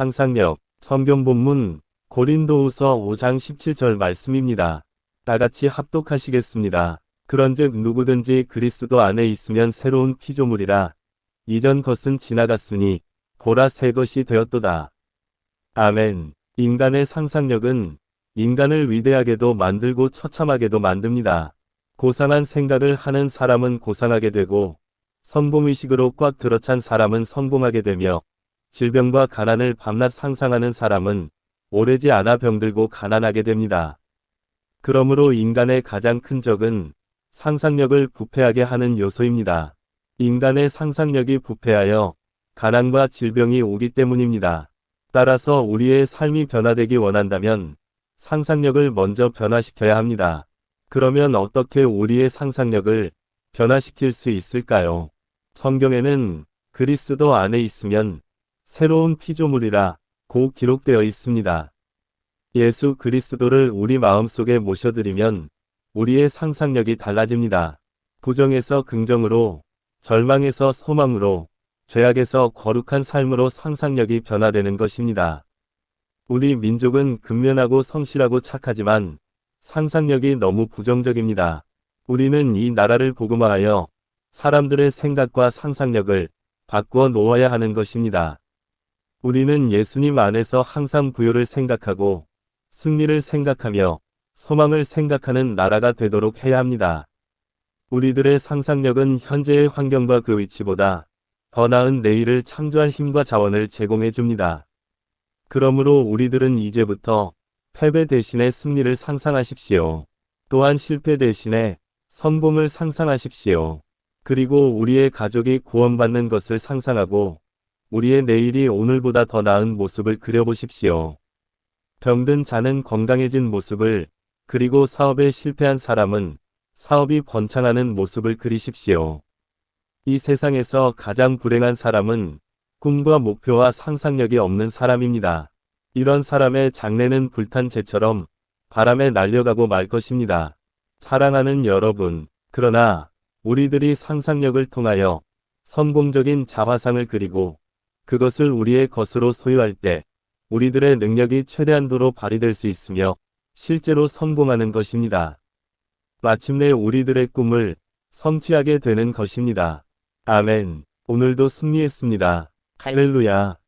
상상력, 성경 본문, 고린도후서 5장 17절 말씀입니다. 다같이 합독하시겠습니다. 그런즉 누구든지 그리스도 안에 있으면 새로운 피조물이라. 이전 것은 지나갔으니 보라 새 것이 되었도다. 아멘. 인간의 상상력은 인간을 위대하게도 만들고 처참하게도 만듭니다. 고상한 생각을 하는 사람은 고상하게 되고 성공의식으로 꽉 들어찬 사람은 성공하게 되며 질병과 가난을 밤낮 상상하는 사람은 오래지 않아 병들고 가난하게 됩니다. 그러므로 인간의 가장 큰 적은 상상력을 부패하게 하는 요소입니다. 인간의 상상력이 부패하여 가난과 질병이 오기 때문입니다. 따라서 우리의 삶이 변화되기 원한다면 상상력을 먼저 변화시켜야 합니다. 그러면 어떻게 우리의 상상력을 변화시킬 수 있을까요? 성경에는 그리스도 안에 있으면 새로운 피조물이라 고 기록되어 있습니다. 예수 그리스도를 우리 마음속에 모셔드리면 우리의 상상력이 달라집니다. 부정에서 긍정으로, 절망에서 소망으로, 죄악에서 거룩한 삶으로 상상력이 변화되는 것입니다. 우리 민족은 근면하고 성실하고 착하지만 상상력이 너무 부정적입니다. 우리는 이 나라를 복음화하여 사람들의 생각과 상상력을 바꾸어 놓아야 하는 것입니다. 우리는 예수님 안에서 항상 부요를 생각하고 승리를 생각하며 소망을 생각하는 나라가 되도록 해야 합니다. 우리들의 상상력은 현재의 환경과 그 위치보다 더 나은 내일을 창조할 힘과 자원을 제공해 줍니다. 그러므로 우리들은 이제부터 패배 대신에 승리를 상상하십시오. 또한 실패 대신에 성공을 상상하십시오. 그리고 우리의 가족이 구원받는 것을 상상하고 우리의 내일이 오늘보다 더 나은 모습을 그려보십시오. 병든 자는 건강해진 모습을 그리고 사업에 실패한 사람은 사업이 번창하는 모습을 그리십시오. 이 세상에서 가장 불행한 사람은 꿈과 목표와 상상력이 없는 사람입니다. 이런 사람의 장래는 불탄 재처럼 바람에 날려가고 말 것입니다. 사랑하는 여러분, 그러나 우리들이 상상력을 통하여 성공적인 자화상을 그리고 그것을 우리의 것으로 소유할 때 우리들의 능력이 최대한도로 발휘될 수 있으며 실제로 성공하는 것입니다. 마침내 우리들의 꿈을 성취하게 되는 것입니다. 아멘. 오늘도 승리했습니다. 할렐루야.